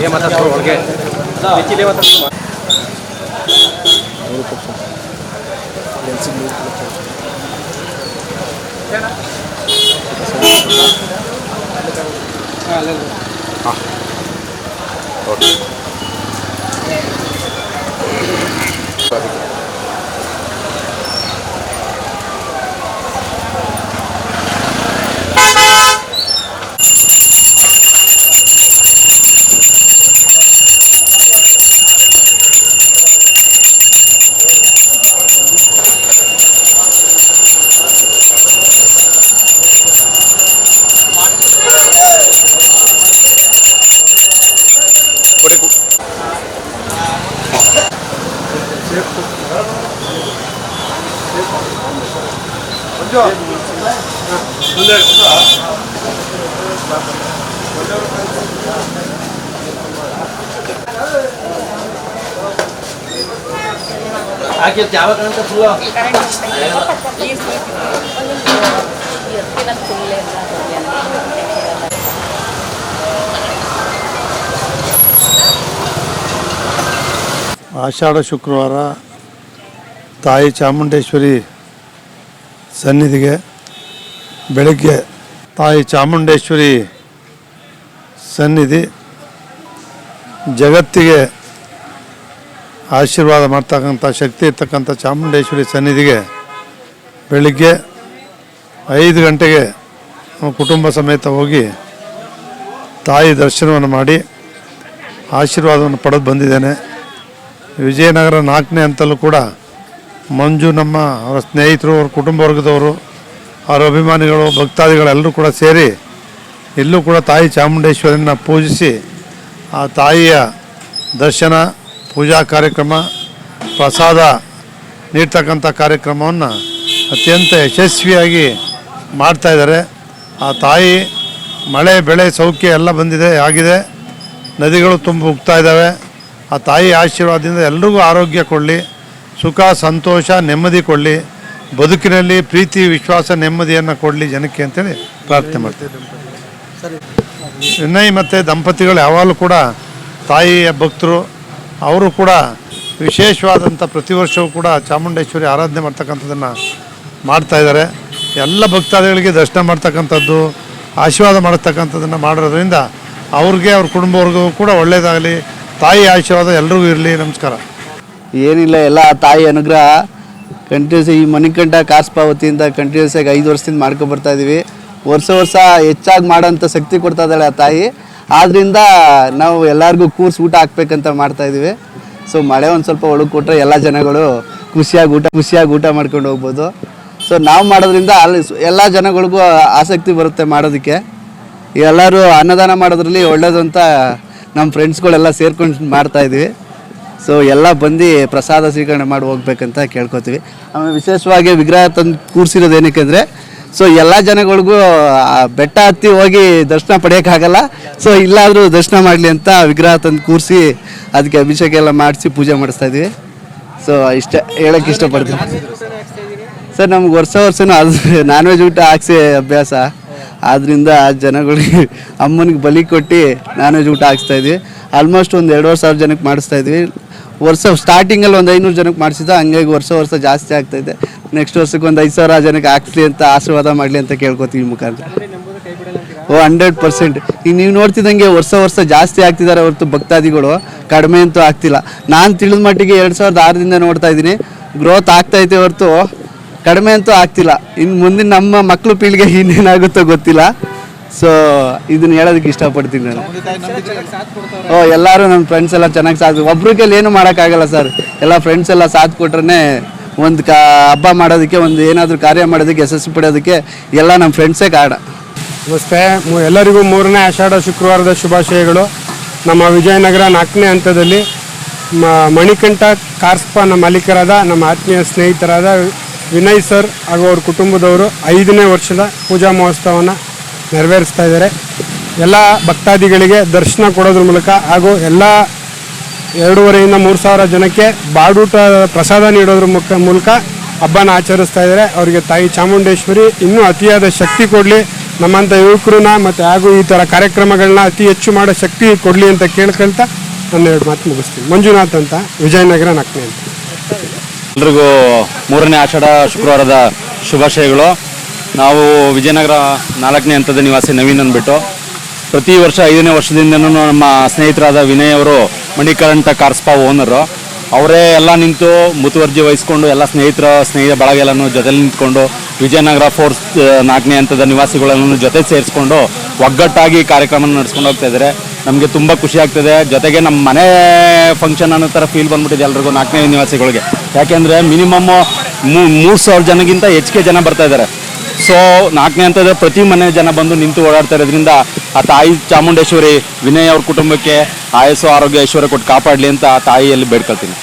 ये मतलब थोड़ा हो गया नीचे ले मतलब हाँ ओके ಏನ್ ಮಾತಾಡ್ತಾರೆ ಒಳಗೆ ಹೆಚ್ಚಿಗೆ ಮಾತಾಡ್ತಾರೆ ಆಷಾಢ ಶುಕ್ರವಾರ ತಾಯಿ ಚಾಮುಂಡೇಶ್ವರಿ ಸನ್ನಿಧಿಗೆ ಬೆಳಗ್ಗೆ ತಾಯಿ ಚಾಮುಂಡೇಶ್ವರಿ ಸನ್ನಿಧಿ ಜಗತ್ತಿಗೆ ಆಶೀರ್ವಾದ ಮಾಡ್ತಕ್ಕಂಥ ಶಕ್ತಿ ಇರ್ತಕ್ಕಂಥ ಚಾಮುಂಡೇಶ್ವರಿ ಸನ್ನಿಧಿಗೆ ಬೆಳಿಗ್ಗೆ ಐದು ಗಂಟೆಗೆ ಕುಟುಂಬ ಸಮೇತ ಹೋಗಿ ತಾಯಿ ದರ್ಶನವನ್ನು ಮಾಡಿ ಆಶೀರ್ವಾದವನ್ನು ಪಡೆದು ಬಂದಿದ್ದೇನೆ. ವಿಜಯನಗರ ನಾಲ್ಕನೇ ಅಂತಲೂ ಕೂಡ ಮಂಜು ನಮ್ಮ ಅವರ ಸ್ನೇಹಿತರು, ಅವ್ರ ಕುಟುಂಬ ವರ್ಗದವರು, ಅವರ ಅಭಿಮಾನಿಗಳು, ಭಕ್ತಾದಿಗಳೆಲ್ಲರೂ ಕೂಡ ಸೇರಿ ಇಲ್ಲೂ ಕೂಡ ತಾಯಿ ಚಾಮುಂಡೇಶ್ವರಿಯನ್ನು ಪೂಜಿಸಿ ಆ ತಾಯಿಯ ದರ್ಶನ, ಪೂಜಾ ಕಾರ್ಯಕ್ರಮ, ಪ್ರಸಾದ ನೀಡ್ತಕ್ಕಂಥ ಕಾರ್ಯಕ್ರಮವನ್ನು ಅತ್ಯಂತ ಯಶಸ್ವಿಯಾಗಿ ಮಾಡ್ತಾಯಿದ್ದಾರೆ ಆ ತಾಯಿ ಮಳೆ, ಬೆಳೆ, ಸೌಖ್ಯ ಎಲ್ಲ ಬಂದಿದೆ, ಆಗಿದೆ. ನದಿಗಳು ತುಂಬ ಉಗ್ತಾ ಇದ್ದಾವೆ. ಆ ತಾಯಿ ಆಶೀರ್ವಾದದಿಂದ ಎಲ್ರಿಗೂ ಆರೋಗ್ಯ ಕೊಡಲಿ ಸುಖ ಸಂತೋಷ ನೆಮ್ಮದಿ ಕೊಡಲಿ ಬದುಕಿನಲ್ಲಿ ಪ್ರೀತಿ ವಿಶ್ವಾಸ ನೆಮ್ಮದಿಯನ್ನು ಕೊಡಲಿ ಜನಕ್ಕೆ ಅಂತೇಳಿ ಪ್ರಾರ್ಥನೆ ಮಾಡ್ತೀವಿ. ವಿನಯ್ ಮತ್ತು ದಂಪತಿಗಳು ಯಾವಾಗಲೂ ಕೂಡ ತಾಯಿಯ ಭಕ್ತರು ಅವರು ಕೂಡ ವಿಶೇಷವಾದಂಥ ಪ್ರತಿ ವರ್ಷವೂ ಕೂಡ ಚಾಮುಂಡೇಶ್ವರಿ ಆರಾಧನೆ ಮಾಡ್ತಕ್ಕಂಥದ್ದನ್ನು ಮಾಡ್ತಾ ಇದ್ದಾರೆ. ಎಲ್ಲ ಭಕ್ತಾದಿಗಳಿಗೆ ದರ್ಶನ ಮಾಡ್ತಕ್ಕಂಥದ್ದು ಆಶೀರ್ವಾದ ಮಾಡತಕ್ಕಂಥದ್ದನ್ನು ಮಾಡೋದ್ರಿಂದ ಅವ್ರಿಗೆ ಅವ್ರ ಕುಟುಂಬವ್ರಿಗೂ ಕೂಡ ಒಳ್ಳೆಯದಾಗಲಿ ತಾಯಿ ಆಶೀರ್ವಾದ ಎಲ್ರಿಗೂ ಇರಲಿ, ನಮಸ್ಕಾರ. ಏನಿಲ್ಲ, ಎಲ್ಲ ತಾಯಿ ಅನುಗ್ರಹ. ಕಂಟಿನ್ಯೂಸ್ ಈ ಮಣಿಕಂಠ ಕಾಸು ಪಾವತಿಯಿಂದ ಕಂಟಿನ್ಯೂಸ್ ಆಗಿ ಐದು ವರ್ಷದಿಂದ ಮಾಡ್ಕೊಂಡು ಬರ್ತಾ ಇದೀವಿ. ವರ್ಷ ವರ್ಷ ಹೆಚ್ಚಾಗಿ ಮಾಡೋಂಥ ಶಕ್ತಿ ಕೊಡ್ತಾ ಇದ್ದಾಳೆ ಆ ತಾಯಿ. ಆದ್ದರಿಂದ ನಾವು ಎಲ್ಲರಿಗೂ ಕೂರ್ಸ್ ಊಟ ಹಾಕ್ಬೇಕಂತ ಮಾಡ್ತಾ ಇದೀವಿ. ಸೊ ಮಳೆ ಒಂದು ಸ್ವಲ್ಪ ಒಳಗೆ ಕೊಟ್ಟರೆ ಎಲ್ಲ ಜನಗಳು ಖುಷಿಯಾಗಿ ಊಟ ಖುಷಿಯಾಗಿ ಊಟ ಮಾಡ್ಕೊಂಡು ಹೋಗ್ಬೋದು. ಸೊ ನಾವು ಮಾಡೋದ್ರಿಂದ ಅಲ್ಲಿ ಎಲ್ಲ ಜನಗಳಿಗೂ ಆಸಕ್ತಿ ಬರುತ್ತೆ ಮಾಡೋದಕ್ಕೆ. ಎಲ್ಲರೂ ಅನ್ನದಾನ ಮಾಡೋದ್ರಲ್ಲಿ ಒಳ್ಳೇದು ಅಂತ ನಮ್ಮ ಫ್ರೆಂಡ್ಸ್ಗಳೆಲ್ಲ ಸೇರ್ಕೊಂಡು ಮಾಡ್ತಾ ಇದೀವಿ. ಸೊ ಎಲ್ಲ ಬಂದು ಪ್ರಸಾದ ಸ್ವೀಕರಣೆ ಮಾಡಿ ಹೋಗ್ಬೇಕಂತ ಕೇಳ್ಕೊತೀವಿ. ಆಮೇಲೆ ವಿಶೇಷವಾಗಿ ವಿಗ್ರಹ ತಂದು ಕೂರಿಸಿರೋದು ಏನಕ್ಕೆ ಅಂದರೆ ಸೊ ಎಲ್ಲ ಜನಗಳಿಗೂ ಬೆಟ್ಟ ಹತ್ತಿ ಹೋಗಿ ದರ್ಶನ ಪಡೆಯೋಕ್ಕಾಗಲ್ಲ. ಸೊ ಇಲ್ಲಾದರೂ ದರ್ಶನ ಮಾಡಲಿ ಅಂತ ವಿಗ್ರಹ ತಂದು ಕೂರಿಸಿ ಅದಕ್ಕೆ ಅಭಿಷೇಕ ಎಲ್ಲ ಮಾಡಿಸಿ ಪೂಜೆ ಮಾಡಿಸ್ತಾ ಇದೀವಿ. ಸೊ ಇಷ್ಟ ಹೇಳೋಕ್ಕೆ ಇಷ್ಟಪಡ್ತೀನಿ. ಸರ್ ನಮ್ಗೆ ವರ್ಷ ವರ್ಷನೂ ಅದು ನಾನ್ ವೆಜ್ ಊಟ ಹಾಕ್ಸಿ ಅಭ್ಯಾಸ. ಆದ್ರಿಂದ ಜನಗಳಿಗೆ ಅಮ್ಮನಿಗೆ ಬಲಿ ಕೊಟ್ಟು ನಾನ್ ವೆಜ್ ಊಟ ಹಾಕ್ಸ್ತಾ ಇದ್ವಿ. ಆಲ್ಮೋಸ್ಟ್ ಒಂದು ಎರಡುವರೆ ಸಾವಿರ ಜನಕ್ಕೆ ಮಾಡಿಸ್ತಾ ಇದ್ವಿ. ವರ್ಷ ಸ್ಟಾರ್ಟಿಂಗಲ್ಲಿ ಒಂದು ಐನೂರು ಜನಕ್ಕೆ ಮಾಡಿಸಿದ, ಹಂಗಾಗಿ ವರ್ಷ ವರ್ಷ ಜಾಸ್ತಿ ಆಗ್ತಾಯಿದೆ ನೆಕ್ಸ್ಟ್ ವರ್ಷಕ್ಕೆ ಒಂದು ಐದು ಸಾವಿರ ಜನಕ್ಕೆ ಹಾಕ್ಸ್ಲಿ ಅಂತ ಆಶೀರ್ವಾದ ಮಾಡಲಿ ಅಂತ ಕೇಳ್ಕೊತೀವಿ ಮುಖಾಂತರ. ಓ ಹಂಡ್ರೆಡ್ ಪರ್ಸೆಂಟ್ ಈಗ ನೀವು ನೋಡ್ತಿದ್ದಂಗೆ ವರ್ಷ ವರ್ಷ ಜಾಸ್ತಿ ಆಗ್ತಿದ್ದಾರೆ ಹೊರತು ಭಕ್ತಾದಿಗಳು. ಕಡಿಮೆ ಅಂತೂ ಆಗ್ತಿಲ್ಲ. ನಾನು ತಿಳಿದ ಮಟ್ಟಿಗೆ ಎರಡು ಸಾವಿರದ ಆರರಿಂದ ನೋಡ್ತಾ ಇದ್ದೀನಿ. ಗ್ರೋತ್ ಇದೆ ಹೊರತು. ಕಡಿಮೆ ಅಂತೂ ಆಗ್ತಿಲ್ಲ. ಇನ್ನು ಮುಂದಿನ ನಮ್ಮ ಮಕ್ಕಳು ಪೀಳಿಗೆ ಇನ್ನೇನಾಗುತ್ತೋ ಗೊತ್ತಿಲ್ಲ. ಸೊ ಇದನ್ನ ಹೇಳೋದಕ್ಕೆ ಇಷ್ಟಪಡ್ತೀನಿ ನಾನು. ಓ, ಎಲ್ಲರೂ ನಮ್ಮ ಫ್ರೆಂಡ್ಸ್ ಎಲ್ಲ ಚೆನ್ನಾಗಿ ಸಾಥ್ ಒಬ್ರ ಕೈಲಿ ಏನು ಮಾಡೋಕ್ಕಾಗಲ್ಲ ಸರ್ ಎಲ್ಲ ಫ್ರೆಂಡ್ಸ್ ಎಲ್ಲ ಸಾಥ್ ಕೊಟ್ರೆ ಒಂದು ಕಾ, ಹಬ್ಬ ಮಾಡೋದಕ್ಕೆ, ಒಂದು ಏನಾದರೂ ಕಾರ್ಯ ಮಾಡೋದಕ್ಕೆ ಯಶಸ್ವಿ ಪಡೆಯೋದಕ್ಕೆ ಎಲ್ಲ ನಮ್ಮ ಫ್ರೆಂಡ್ಸೇ ಕಾರಣ. ನಮಸ್ತೆ. ಎಲ್ಲರಿಗೂ ಮೂರನೇ ಆಷಾಢ ಶುಕ್ರವಾರದ ಶುಭಾಶಯಗಳು. ನಮ್ಮ ವಿಜಯನಗರ ನಾಲ್ಕನೇ ಹಂತದಲ್ಲಿ ಮಣಿಕಂಠ ನಮ್ಮ ಮಾಲೀಕರಾದ, ನಮ್ಮ ಆತ್ಮೀಯ ಸ್ನೇಹಿತರಾದ ವಿನಯ್ ಸರ್ ಹಾಗೂ ಅವ್ರ ಕುಟುಂಬದವರು ಐದನೇ ವರ್ಷದ ಪೂಜಾ ಮಹೋತ್ಸವವನ್ನು ನೆರವೇರಿಸ್ತಾ ಇದ್ದಾರೆ. ಎಲ್ಲ ಭಕ್ತಾದಿಗಳಿಗೆ ದರ್ಶನ ಕೊಡೋದ್ರ ಮೂಲಕ ಹಾಗೂ ಎಲ್ಲ ಎರಡೂವರೆಯಿಂದ ಮೂರು ಸಾವಿರ ಜನಕ್ಕೆ ಬಾಡೂಟ ಪ್ರಸಾದ ನೀಡೋದ್ರ ಮುಖ, ಮೂಲಕ ಹಬ್ಬನ ಆಚರಿಸ್ತಾ ಇದ್ದಾರೆ. ಅವರಿಗೆ ತಾಯಿ ಚಾಮುಂಡೇಶ್ವರಿ ಇನ್ನೂ ಅತಿಯಾದ ಶಕ್ತಿ ಕೊಡಲಿ. ನಮ್ಮಂಥ ಯುವಕರನ್ನ ಮತ್ತು ಹಾಗೂ ಈ ಥರ ಕಾರ್ಯಕ್ರಮಗಳನ್ನ ಅತಿ ಹೆಚ್ಚು ಮಾಡೋ ಶಕ್ತಿ ಕೊಡಲಿ ಅಂತ ಕೇಳ್ಕೊಳ್ತಾ ನನ್ನ ಎರಡು ಮಾತು ಮುಗಿಸ್ತೀನಿ. ಮಂಜುನಾಥ್ ಅಂತ, ವಿಜಯನಗರ ನಕ್ನೆ ಅಂತ. ಎಲ್ರಿಗೂ ಮೂರನೇ ಆಷಾಢ ಶುಕ್ರವಾರದ ಶುಭಾಶಯಗಳು. ನಾವು ವಿಜಯನಗರ ನಾಲ್ಕನೇ ಹಂತದ ನಿವಾಸಿ ನವೀನ್ ಅಂದ್ಬಿಟ್ಟು, ಪ್ರತಿ ವರ್ಷ ಐದನೇ ವರ್ಷದಿಂದನೂ ನಮ್ಮ ಸ್ನೇಹಿತರಾದ ವಿನಯ್ ಅವರು ಮಣಿಕರಂತ ಕಾರ್ಸ್ಪಾ ಓನರು. ಅವರೇ ಎಲ್ಲ ನಿಂತು ಮುತುವರ್ಜಿ ವಹಿಸ್ಕೊಂಡು, ಎಲ್ಲ ಸ್ನೇಹಿತರ, ಸ್ನೇಹಿತ ಬಳಗೆಲ್ಲನೂ ಜೊತೆಲಿ ನಿಂತ್ಕೊಂಡು ವಿಜಯನಗರ ಫೋರ್ಸ್ ನಾಲ್ಕನೇ ಹಂತದ ನಿವಾಸಿಗಳನ್ನು ಜೊತೆ ಸೇರಿಸ್ಕೊಂಡು ಒಗ್ಗಟ್ಟಾಗಿ ಕಾರ್ಯಕ್ರಮ ನಡೆಸ್ಕೊಂಡು ಹೋಗ್ತಾ ಇದ್ದಾರೆ. ನಮಗೆ ತುಂಬ ಖುಷಿ ಆಗ್ತದೆ. ಜೊತೆಗೆ ನಮ್ಮ ಮನೆ ಫಂಕ್ಷನ್ ಅನ್ನೋ ಥರ ಫೀಲ್ ಬಂದ್ಬಿಟ್ಟಿದೆ ಎಲ್ರಿಗೂ ನಾಲ್ಕನೇ ನಿವಾಸಿಗಳಿಗೆ. ಯಾಕೆಂದರೆ ಮಿನಿಮಮ್ ಮೂರು ಸಾವಿರ ಜನಗಿಂತ ಹೆಚ್ಚಿಗೆ ಜನ ಬರ್ತಾ ಇದ್ದಾರೆ. ಸೊ ನಾಲ್ಕನೇ ಹಂತದ ಪ್ರತಿ ಮನೆ ಜನ ಬಂದು ನಿಂತು ಓಡಾಡ್ತಾ ಇರೋದ್ರಿಂದ ಆ ತಾಯಿ ಚಾಮುಂಡೇಶ್ವರಿ, ವಿನಯ್ ಅವ್ರ ಕುಟುಂಬಕ್ಕೆ ಆಯಸ್ಸು, ಆರೋಗ್ಯ, ಐಶ್ವರ್ಯ ಕೊಟ್ಟು ಕಾಪಾಡಲಿ ಅಂತ ಆ ತಾಯಿಯಲ್ಲಿ ಬೇಡ್ಕೊಳ್ತೀನಿ.